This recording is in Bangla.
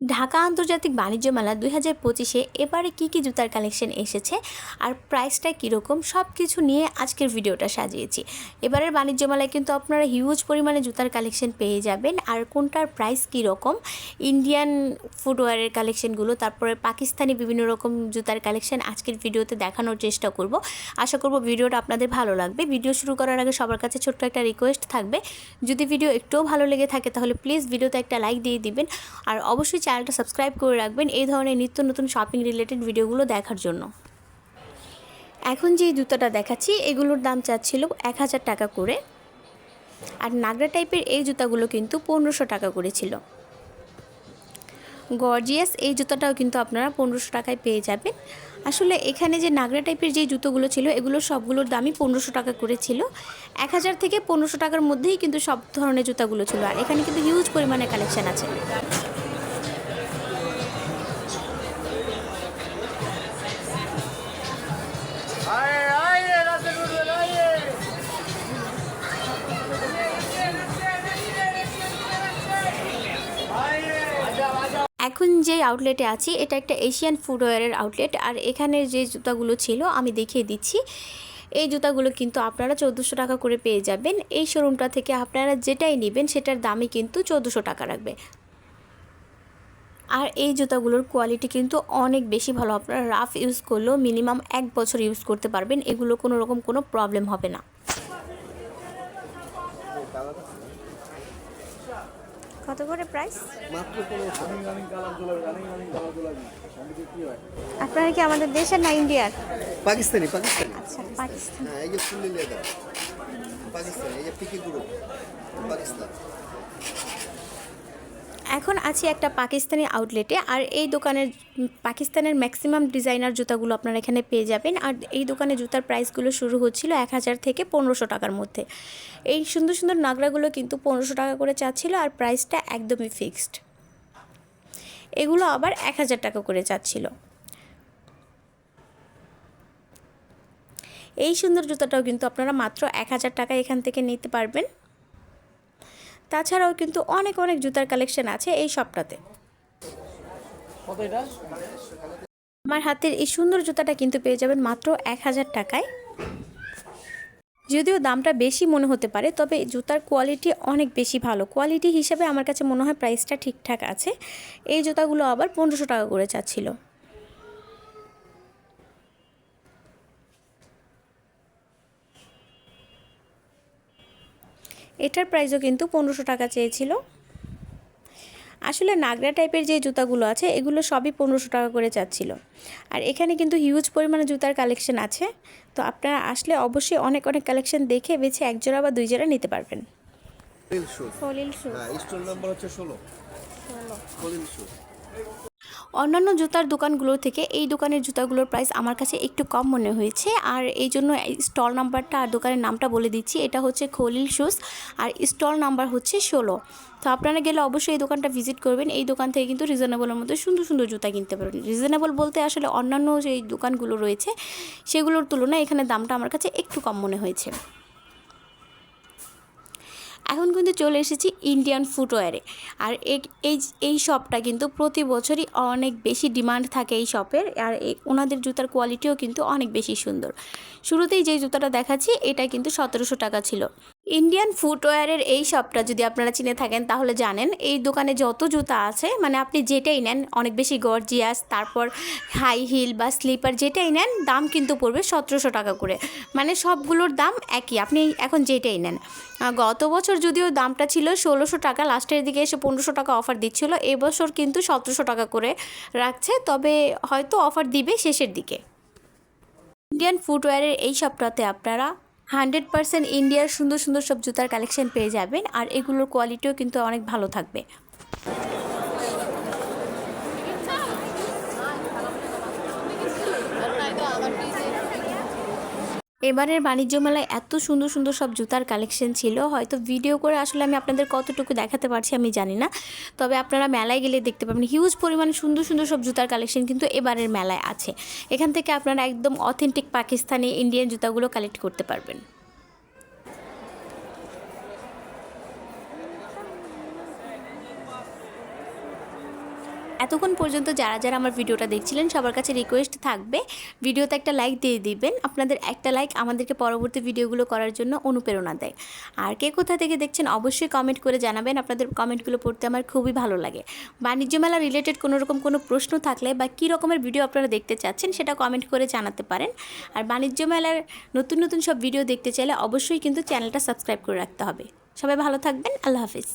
ঢাকা আন্তর্জাতিক বাণিজ্য মেলা দুই হাজার পঁচিশে এবারে কী কী জুতার কালেকশন এসেছে আর প্রাইসটা কীরকম সব কিছু নিয়ে আজকের ভিডিওটা সাজিয়েছি। এবারের বাণিজ্য মেলায় কিন্তু আপনারা হিউজ পরিমাণে জুতার কালেকশন পেয়ে যাবেন আর কোনটার প্রাইস কীরকম ইন্ডিয়ান ফুটওয়্যারের কালেকশনগুলো তারপরে পাকিস্তানি বিভিন্ন রকম জুতার কালেকশন আজকের ভিডিওতে দেখানোর চেষ্টা করব। আশা করব ভিডিওটা আপনাদের ভালো লাগবে। ভিডিও শুরু করার আগে সবার কাছে ছোট্ট একটা রিকোয়েস্ট থাকবে। যদি ভিডিও একটুও ভালো লেগে থাকে তাহলে প্লিজ ভিডিওতে একটা লাইক দিয়ে দিবেন। আর অবশ্যই চ্যানেলটা সাবস্ক্রাইব করে রাখবেন এই ধরনের নিত্য নতুন শপিং রিলেটেড ভিডিওগুলো দেখার জন্য। এখন যে জুতাটা দেখাচ্ছি, এগুলোর দাম চাচ্ছিল এক হাজার টাকা করে। আর নাগরা টাইপের এই জুতাগুলো কিন্তু পনেরোশো টাকা করেছিল গর্জিয়াস এই জুতাটাও কিন্তু আপনারা পনেরোশো টাকায় পেয়ে যাবেন। আসলে এখানে যে নাগরা টাইপের যে জুতোগুলো ছিল, এগুলো সবগুলোর দামই পনেরোশো টাকা করে ছিল। এক হাজার থেকে পনেরোশো টাকার মধ্যেই কিন্তু সব ধরনের জুতাগুলো ছিল। আর এখানে কিন্তু হিউজ পরিমাণে কালেকশান আছে। এখন যে আউটলেটে আছি, এটা একটা এশিয়ান ফুডওয়্যারের আউটলেট আর এখানে যে জুতাগুলো ছিল, আমি দেখিয়ে দিচ্ছি। এই জুতাগুলো কিন্তু আপনারা চোদ্দোশো টাকা করে পেয়ে যাবেন। এই শোরুমটা থেকে আপনারা যেটাই নেবেন, সেটার দামই কিন্তু চোদ্দোশো টাকা রাখবে। আর এই জুতাগুলোর কোয়ালিটি কিন্তু অনেক বেশি ভালো। আপনারা রাফ ইউজ করলেও মিনিমাম এক বছর ইউজ করতে পারবেন। এগুলো কোনো রকম কোনো প্রবলেম হবে না। কত করে প্রাইস আপনারা কি আমাদের দেশের না ইন্ডিয়ার? পাকিস্তানি পাকিস্তানি। আচ্ছা পাকিস্তান। হ্যাঁ এই যে ফুল্লি লেদার পাকিস্তানি এই যে পিকি গ্রুপ পাকিস্তান। এখন আছি একটা পাকিস্তানি আউটলেটে আর এই দোকানের, পাকিস্তানের ম্যাক্সিমাম ডিজাইনার জুতাগুলো আপনারা এখানে পেয়ে যাবেন। আর এই দোকানে জুতার প্রাইসগুলো শুরু হচ্ছিল এক হাজার থেকে পনেরোশো টাকার মধ্যে। এই সুন্দর সুন্দর নাগরাগুলো কিন্তু পনেরোশো টাকা করে চাচ্ছিল আর প্রাইসটা একদমই ফিক্সড এগুলো আবার এক হাজার টাকা করে চাচ্ছিল। এই সুন্দর জুতাটাও কিন্তু আপনারা মাত্র এক হাজার টাকা এখান থেকে নিতে পারবেন। তাছাড়াও কিন্তু অনেক অনেক জুতার কালেকশন আছে এই শপটাতে আমার হাতের এই সুন্দর জুতাটা কিন্তু পেয়ে যাবেন মাত্র এক হাজার টাকায়। যদিও দামটা বেশি মনে হতে পারে তবে জুতার কোয়ালিটি অনেক বেশি ভালো। কোয়ালিটি হিসেবে আমার কাছে মনে হয় প্রাইসটা ঠিকঠাক আছে। এই জুতাগুলো আবার পনেরোশো টাকা করে চাচ্ছিল। এটার প্রাইসও কিন্তু পনেরোশো টাকা চেয়েছিল। আসলে নাগরা টাইপের যে জুতাগুলো আছে এগুলো সবই পনেরোশো টাকা করে চাচ্ছিল। আর এখানে কিন্তু হিউজ পরিমাণে জুতার কালেকশন আছে। তো আপনারা আসলে অবশ্যই অনেক অনেক কালেকশন দেখে বেছে এক জোড়া বা দুই জোড়া নিতে পারবেন। শুজ সলিল হ্যাঁ স্টোর নাম্বার হচ্ছে ষোলো। কলিল শুজ অন্যান্য জুতার দোকানগুলো থেকে এই দোকানের জুতাগুলোর প্রাইস আমার কাছে একটু কম মনে হয়েছে। আর এই জন্য স্টল নাম্বারটা আর দোকানের নামটা বলে দিচ্ছি। এটা হচ্ছে খলিল শুজ আর স্টল নাম্বার হচ্ছে ষোলো। তো আপনারা গেলে অবশ্যই এই দোকানটা ভিজিট করবেন। এই দোকান থেকে কিন্তু রিজনেবলের মধ্যে সুন্দর সুন্দর জুতা কিনতে পারবেন। রিজনেবল বলতে আসলে অন্যান্য যে দোকানগুলো রয়েছে, সেগুলোর তুলনায় এখানে দামটা আমার কাছে একটু কম মনে হয়েছে। এখন কিন্তু চলে এসেছি ইন্ডিয়ান ফুটওয়্যারে আর এই- এই শপটা কিন্তু প্রতি বছরই অনেক বেশি ডিমান্ড থাকে এই শপের আর ওনাদের জুতার কোয়ালিটিও কিন্তু অনেক বেশি সুন্দর। শুরুতেই যে জুতাটা দেখাচ্ছি, এটা কিন্তু সতেরোশো টাকা ছিল। ইন্ডিয়ান ফুটওয়্যারের এই শপটা যদি আপনারা চিনে থাকেন, তাহলে জানেন এই দোকানে যত জুতা আছে মানে আপনি যেটাই নেন, অনেক বেশি গর্জিয়াস তারপর হাই হিল বা স্লিপার যেটাই নেন, দাম কিন্তু পড়বে সতেরোশো টাকা করে। মানে সবগুলোর দাম একই, আপনি এখন যেটাই নেন। গত বছর যদিও দামটা ছিল ষোলোশো টাকা, লাস্টের দিকে এসে পনেরোশো টাকা অফার দিচ্ছিল, এবছর কিন্তু সতেরোশো টাকা করে রাখছে, তবে হয়তো অফার দিবে শেষের দিকে। ইন্ডিয়ান ফুটওয়্যারের এই শপটাতে আপনারা হান্ড্রেড পারসেন্ট ইন্ডিয়ার সুন্দর সুন্দর সব জুতার কালেকশন পেয়ে যাবেন আর এগুলোর কোয়ালিটিও কিন্তু অনেক ভালো থাকবে। এবারের বাণিজ্য মেলায় এত সুন্দর সুন্দর সব জুতার কালেকশন ছিল। হয়তো ভিডিও করে আসলে আমি আপনাদের কতটুকু দেখাতে পারছি আমি জানি না। তবে আপনারা মেলায় গেলে দেখতে পাবেন হিউজ পরিমাণে সুন্দর সুন্দর সব জুতার কালেকশন কিন্তু এবারের মেলায় আছে। এখান থেকে আপনারা একদম অথেন্টিক পাকিস্তানি ইন্ডিয়ান জুতাগুলো কালেক্ট করতে পারবেন। এতক্ষণ পর্যন্ত যারা যারা আমার ভিডিওটা দেখছিলেন, সবার কাছে রিকোয়েস্ট থাকবে, ভিডিওতে একটা লাইক দিয়ে দিবেন। আপনাদের একটা লাইক আমাদেরকে পরবর্তী ভিডিওগুলো করার জন্য অনুপ্রেরণা দেয়। আর কে কোথা থেকে দেখছেন, অবশ্যই কমেন্ট করে জানাবেন। আপনাদের কমেন্টগুলো পড়তে আমার খুবই ভালো লাগে। বাণিজ্য মেলা রিলেটেড কোনো রকম কোনো প্রশ্ন থাকলে বা কী রকমের ভিডিও আপনারা দেখতে চাচ্ছেন, সেটা কমেন্ট করে জানাতে পারেন। আর বাণিজ্য মেলার নতুন নতুন সব ভিডিও দেখতে চাইলে অবশ্যই কিন্তু চ্যানেলটা সাবস্ক্রাইব করে রাখতে হবে। সবাই ভালো থাকবেন। আল্লাহ হাফিজ।